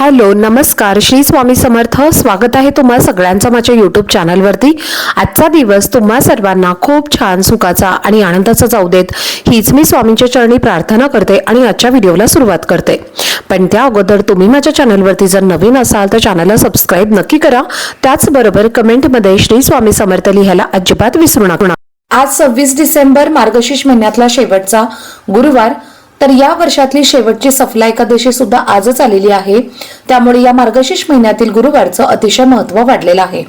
Hello नमस्कार. श्री स्वामी समर्थ. स्वागत आहे तुम्हा सगळ्यांचं माझ्या यूट्यूब चॅनलवरती आजचा दिवस तुम्हा सर्वांना खूप छान सुखाचा आणि आनंदाचा जाऊ देत. हीच मी स्वामींच्या चरणी प्रार्थना करते आणि आजच्या व्हिडिओला सुरुवात करते. पण त्या अगोदर तुम्ही माझ्या चॅनलवरती जर नवीन असाल तर चॅनलला सबस्क्राईब नक्की करा. त्याचबरोबर कमेंटमध्ये श्री स्वामी समर्थ लिहायला अजिबात विसरू नका. आज सव्वीस डिसेंबर मार्गशीर्ष महिन्यातला शेवटचा गुरुवार. तर या वर्षातली शेवटची सफला एकादशी सुद्धा आजच आलेली आहे. त्यामुळे या मार्गशीर्ष महिन्यातील गुरुवारचं अतिशय महत्त्व वाढलेलं आहे.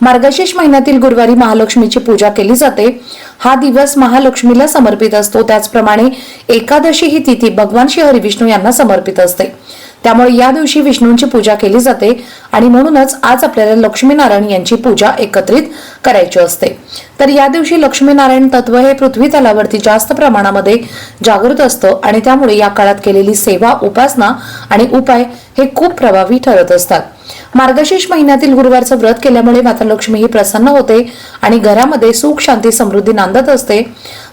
मार्गशीर्ष महिन्यातील गुरुवारी महालक्ष्मीची पूजा केली जाते. हा दिवस महालक्ष्मीला समर्पित असतो. त्याचप्रमाणे एकादशी ही तिथी भगवान श्री हरिविष्णू यांना समर्पित असते. त्यामुळे या दिवशी विष्णूंची पूजा केली जाते आणि म्हणूनच आज आपल्याला लक्ष्मीनारायण यांची पूजा एकत्रित करायची असते. तर या दिवशी लक्ष्मीनारायण तत्व हे पृथ्वी तलावरती जास्त प्रमाणामध्ये जागृत असतं आणि त्यामुळे या काळात केलेली सेवा उपासना आणि उपाय हे खूप प्रभावी ठरत असतात. मार्गशीर्ष महिन्यातील गुरुवारचं व्रत केल्यामुळे माता लक्ष्मी ही प्रसन्न होते आणि घरामध्ये सुख शांती समृद्धी नांदत असते.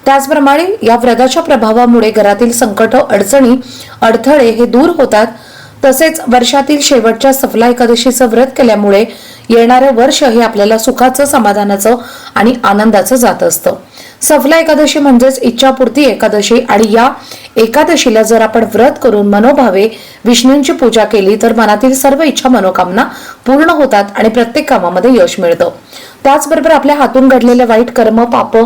त्याचप्रमाणे या व्रताच्या प्रभावामुळे घरातील संकट अडचणी अडथळे हे दूर होतात. तसेच वर्षातील शेवटच्या सफला एकादशीचं व्रत केल्यामुळे येणारं वर्ष हे आपल्याला सुखाचं समाधानाचं आणि आनंदाचं जात असतं. सफला एकादशी म्हणजेच इच्छापूर्ती एकादशी आणि या एकादशीला जर आपण व्रत करून मनोभावे विष्णूंची पूजा केली तर मनातील सर्व इच्छा मनोकामना पूर्ण होतात आणि प्रत्येक कामामध्ये यश मिळतं. त्याचबरोबर आपल्या हातून घडलेले वाईट कर्म पाप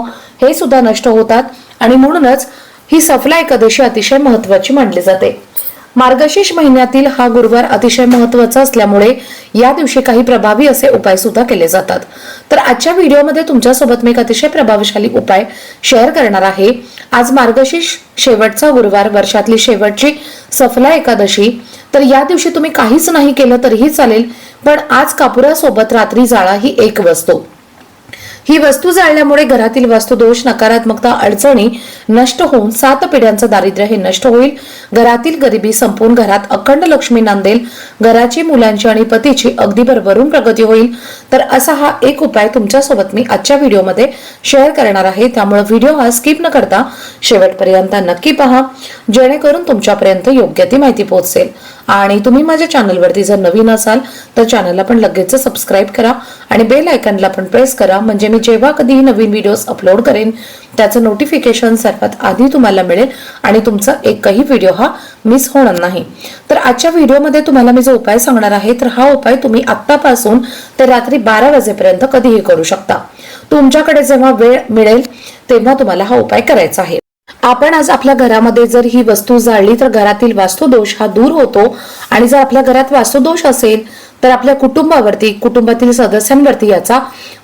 हे सुद्धा नष्ट होतात आणि म्हणूनच ही सफला एकादशी अतिशय महत्वाची मानली जाते. मार्गशीर्ष महिन्यातील हा गुरुवार अतिशय महत्त्वाचा असल्यामुळे या दिवशी काही प्रभावी असे उपाय सुद्धा केले जातात. तर आजच्या व्हिडिओमध्ये तुमच्यासोबत मी एक अतिशय प्रभावशाली उपाय शेअर करणार आहे. आज मार्गशीर्ष शेवटचा गुरुवार वर्षातली शेवटची सफला एकादशी. तर या दिवशी तुम्ही काहीच नाही केलं तरीही चालेल पण आज कापुरासोबत रात्री जाळा ही एक वस्तू. ही वस्तू जाळल्यामुळे घरातील वास्तुदोष नकारात्मकता अडचणी नष्ट होऊन सात पिढ्यांचं दारिद्र्य हे नष्ट होईल. घरातील गरिबी संपून घरात अखंड लक्ष्मी नांदेल. घराची मुलांची आणि पतीची अगदी भरभरून प्रगती होईल. तर असा हा एक उपाय तुमच्यासोबत मी आजच्या व्हिडिओमध्ये शेअर करणार आहे. त्यामुळे व्हिडिओ हा स्किप न करता शेवटपर्यंत नक्की पहा. जेणेकरून तुमच्यापर्यंत योग्य ती माहिती पोहोचेल. आणि तुम्ही माझ्या चॅनलवरती जर नवीन असाल तर चॅनलला पण लगेच सबस्क्राईब करा आणि बेल आयकनला पण प्रेस करा. म्हणजे मी जेव्हा कधीही नवीन व्हिडिओज अपलोड करेन त्याचं नोटिफिकेशन सर्वात आधी तुम्हाला मिळेल आणि तुमचा एकही व्हिडिओ हा मिस होणार नाही. तर आजच्या व्हिडिओमध्ये तुम्हाला मी जो उपाय सांगणार आहे तर हा उपाय तुम्ही आत्तापासून ते रात्री बारा वाजेपर्यंत कधीही करू शकता. तुमच्याकडे जेव्हा वेळ मिळेल तेव्हा तुम्हाला हा उपाय करायचा आहे. आपण आज आपल्या घरामध्ये जर ही वस्तू जाळली तर घरातील वास्तुदोष हा दूर होतो आणि जर आपल्या घरात वास्तुदोष असेल तर आपल्या कुटुंबावरती कुटुंबातील सदस्यांवरती याचा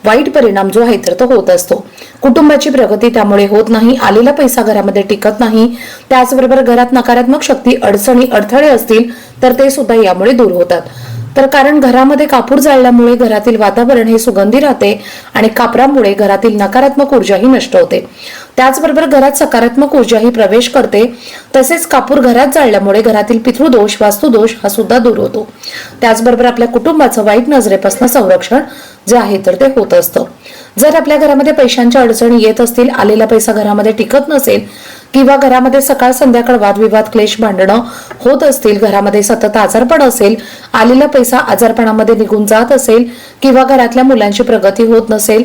वाईट परिणाम जो आहे तर तो होत असतो. कुटुंबाची प्रगती त्यामुळे होत नाही आलेला पैसा घरामध्ये टिकत नाही. त्याचबरोबर घरात नकारात्मक शक्ती अडचणी अडथळे असतील तर ते सुद्धा यामुळे दूर होतात. तर कारण घरामध्ये कापूर जाळल्यामुळे घरातील वातावरण हे सुगंधी राहते आणि कापरामुळे घरातील नकारात्मक ऊर्जाही नष्ट होते. त्याचबरोबर घरात सकारात्मक ऊर्जाही प्रवेश करते. तसेच कापूर घरात जाळल्यामुळे घरातील पितृदोष वास्तुदोष हा सुद्धा दूर होतो. त्याचबरोबर आपल्या कुटुंबाचं वाईट नजरेपासून संरक्षण जे आहे तर ते होत असतं. जर आपल्या घरामध्ये पैशांच्या अडचणी येत असतील आलेला पैसा घरामध्ये टिकत नसेल किंवा घरामध्ये सकाळ संध्याकाळ वादविवाद क्लेश भांडणं होत असतील घरामध्ये सतत आजारपण असेल आलेला पैसा आजारपणामध्ये निघून जात असेल किंवा घरातल्या मुलांची प्रगती होत नसेल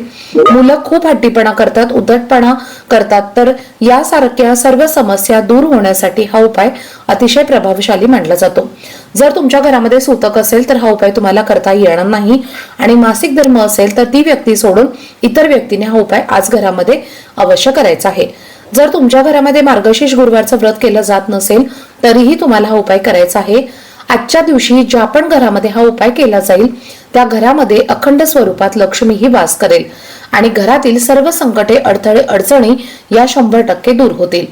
मुलं खूप हट्टीपणा करतात उद्धटपणा करतात तर यासारख्या सर्व समस्या दूर होण्यासाठी हा उपाय अतिशय प्रभावशाली मानला जातो. जर तुमच्या घरामध्ये सूतक असेल तर हा उपाय तुम्हाला करता येणार नाही आणि मासिक धर्म असेल तर ती व्यक्ती सोडून इतर व्यक्तीने हा उपाय आज घरामध्ये अवश्य करायचा आहे. जर तुमच्या घरामध्ये मार्गशीर्ष गुरुवारचं व्रत केलं जात नसेल तरीही तुम्हाला हा उपाय करायचा आहे. आजच्या दिवशी ज्या पण घरामध्ये हा उपाय केला जाईल त्या घरामध्ये अखंड स्वरूपात लक्ष्मी ही वास करेल. आणि घरातील सर्व संकटे अडथळे अडचणी या शंभर टक्के दूर होतील.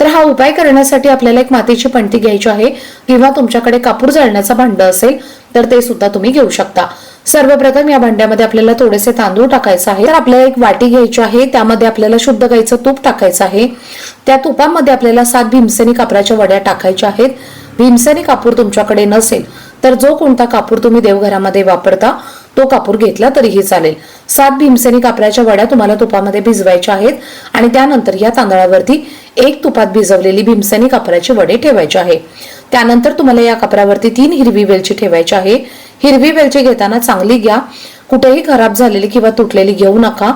तर हा उपाय करण्यासाठी आपल्याला एक मातीची पणती घ्यायची आहे किंवा तुमच्याकडे कापूर जाळण्याचा भांड असेल तर ते सुद्धा तुम्ही घेऊ शकता. सर्वप्रथम या भांड्यामध्ये आपल्याला थोडेसे तांदूळ टाकायचे आहे. तर आपल्याला एक वाटी घ्यायची आहे. त्यामध्ये आपल्याला शुद्ध गाईचं तूप टाकायचं आहे. त्या तुपामध्ये आपल्याला सात भीमसेनी कापराच्या वड्या टाकायच्या आहेत. भीमसेनी कापूर तुमच्याकडे नसेल तर जो कोणता कापूर तुम्ही देवघरामध्ये वापरता तो कापूर घेतला तरीही चालेल. सात भीमसेनी कापराच्या वड्या तुम्हाला तुपामध्ये भिजवायच्या आहेत आणि त्यानंतर या तांदळावरती एक तुपात भिजवलेली भीमसेनी कापराची वडे ठेवायचे आहे. त्यानंतर तुम्हाला या कापरावरती तीन हिरवी वेलची ठेवायची आहे. हिरवी वेलची घेताना चांगली घ्या. कुठेही खराब झालेली किंवा तुटलेली घेऊ नका.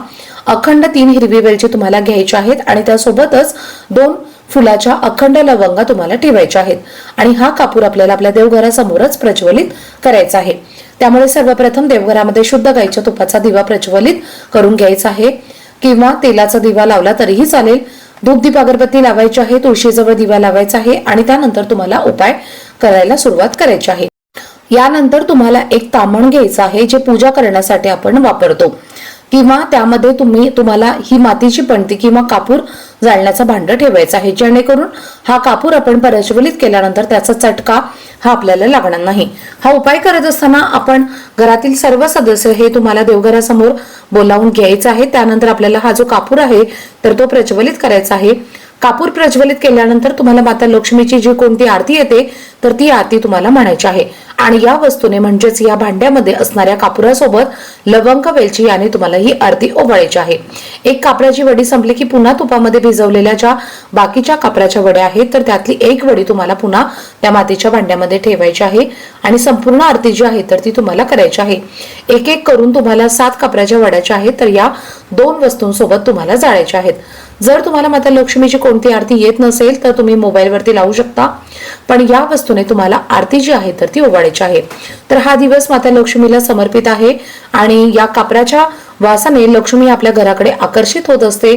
अखंड तीन हिरवी वेलची तुम्हाला घ्यायची आहेत आणि त्यासोबतच दोन फुलाच्या अखंड लवंगा तुम्हाला ठेवायच्या आहेत. आणि हा कापूर आपल्याला आपल्या देवघरासमोरच प्रज्वलित करायचा आहे. त्यामुळे सर्वप्रथम देवघरामध्ये शुद्ध गाईच्या तुपाचा दिवा प्रज्वलित करून घ्यायचा आहे. किंवा तेलाचा दिवा लावला तरीही चालेल. धूप दीप अगरबत्ती लावायची आहे तुळशीजवळ दिवा लावायचा आहे आणि त्यानंतर तुम्हाला उपाय करायला सुरुवात करायची आहे. यानंतर तुम्हाला एक तामण घ्यायचं आहे जे पूजा करण्यासाठी आपण वापरतो. किंवा त्यामध्ये तुम्ही तुम्हाला ही मातीची पणती किंवा कापूर जाळण्याचं भांड ठेवायचं आहे. जेणेकरून हा कापूर आपण प्रज्वलित केल्यानंतर त्याचा चटका हा आपल्याला लागणार नाही. हा उपाय करत असताना आपण घरातील सर्व सदस्य हे तुम्हाला देवघरासमोर बोलावून घ्यायचं आहे. त्यानंतर आपल्याला हा जो कापूर आहे तर तो प्रज्वलित करायचा आहे. कापूर प्रज्वलित केल्यानंतर तुम्हाला माता लक्ष्मीची जी कोणती आरती येते तर ती आरती तुम्हाला म्हणायची आहे. आणि या वस्तूने म्हणजेच या भांड्यामध्ये असणाऱ्या कापुरासोबत लवंग वेलची याने तुम्हाला ही आरती ओवाळायची आहे. एक कापराची वडी संपली की पुन्हा तुपामध्ये भिजवलेल्या ज्या बाकीच्या कापराच्या वड्या आहेत तर त्यातली एक वडी तुम्हाला पुन्हा त्या मातीच्या भांड्यामध्ये ठेवायची आहे. आणि संपूर्ण आरती जी आहे तर ती तुम्हाला करायची आहे. एक एक करून तुम्हाला सात कपड्याच्या वड्याच्या आहेत तर या दोन वस्तूंसोबत तुम्हाला जाळायच्या आहेत. जर तुम्हाला माता लक्ष्मीची कोणती आरती येत नसेल तर तुम्ही मोबाईलवरती लावू शकता. पण या वस्तूने तुम्हाला आरती जी आहे तर ती ओवाळायची आहे. तर हा दिवस माता लक्ष्मीला समर्पित आहे आणि या कापराच्या वासाने लक्ष्मी आपल्या घराकडे आकर्षित होत असते.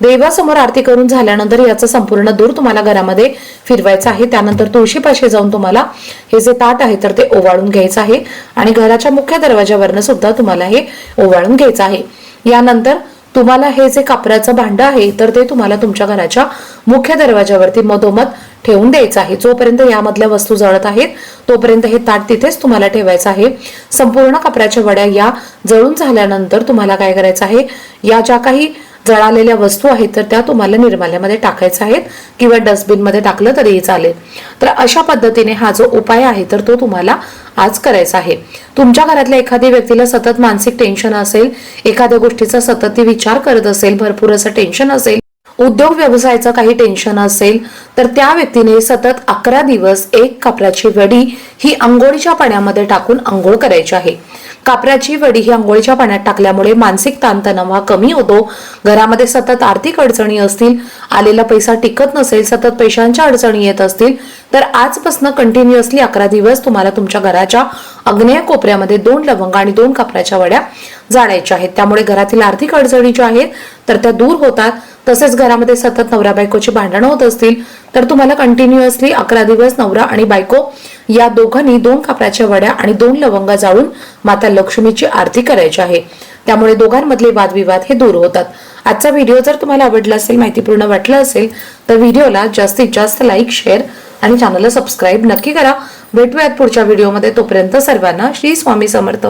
देवासमोर आरती करून झाल्यानंतर याचं संपूर्ण दूर तुम्हाला घरामध्ये फिरवायचं आहे. त्यानंतर तुळशीपाशी जाऊन तुम्हाला हे जे ताट आहे तर ते ओवाळून घ्यायचं आहे. आणि घराच्या मुख्य दरवाजावरनं सुद्धा तुम्हाला हे ओवाळून घ्यायचं आहे. यानंतर तुम्हाला हे जे कापराचं भांडं आहे तर ते तुम्हाला तुमच्या घराच्या मुख्य दरवाजावरती मधोमध ठेवून द्यायचं आहे. जोपर्यंत यामधल्या वस्तू जळत आहेत तोपर्यंत हे ताट तिथेच तुम्हाला ठेवायचं आहे. संपूर्ण कापराच्या वड्या या जळून झाल्यानंतर तुम्हाला काय करायचं आहे? या ज्या काही जळालेल्या वस्तू आहेत तर त्या तुम्हाला निर्माल्यामध्ये टाकायच्या आहेत किंवा डस्टबिनमध्ये टाकलं तरीही चालेल. तर अशा पद्धतीने हा जो उपाय आहे तर तो तुम्हाला आज करायचा आहे. तुमच्या घरातल्या एखाद्या व्यक्तीला सतत मानसिक टेन्शन असेल एखाद्या गोष्टीचा सतत ती विचार करत असेल भरपूर असं टेन्शन असेल उद्योग व्यवसायाचं काही टेन्शन असेल तर त्या व्यक्तीने सतत अकरा दिवस एक कापराची वडी ही आंघोळीच्या पाण्यामध्ये टाकून आंघोळ करायची आहे. कापराची वडी ही आंघोळीच्या पाण्यात टाकल्यामुळे मानसिक ताणतणाव हा कमी होतो घरामध्ये सतत आर्थिक अडचणी असतील आलेला पैसा टिकत नसेल सतत पैशांच्या अडचणी येत असतील तर आजपासून कंटिन्युअसली अकरा दिवस तुम्हाला तुमच्या घराच्या अग्नेय कोपऱ्यामध्ये दोन लवंग आणि दोन कापराच्या वड्या जाळायच्या आहेत. त्यामुळे घरातील आर्थिक अडचणी ज्या आहेत तर त्या दूर होतात. तसेच घरामध्ये सतत नवरा बायकोची भांडणं होत असतील तर तुम्हाला कंटिन्युअसली अकरा दिवस नवरा आणि बायको या दोघांनी दोन कापडाच्या वड्या आणि दोन लवंगा जाळून माता लक्ष्मीची आरती करायची आहे. त्यामुळे दोघांमधले वादविवाद हे दूर होतात. आजचा व्हिडिओ जर तुम्हाला आवडला असेल माहितीपूर्ण वाटलं असेल तर व्हिडिओला जास्तीत जास्त लाईक शेअर आणि चॅनलला सबस्क्राईब नक्की करा. भेटूयात पुढच्या व्हिडिओमध्ये. तोपर्यंत सर्वांना श्री स्वामी समर्थ.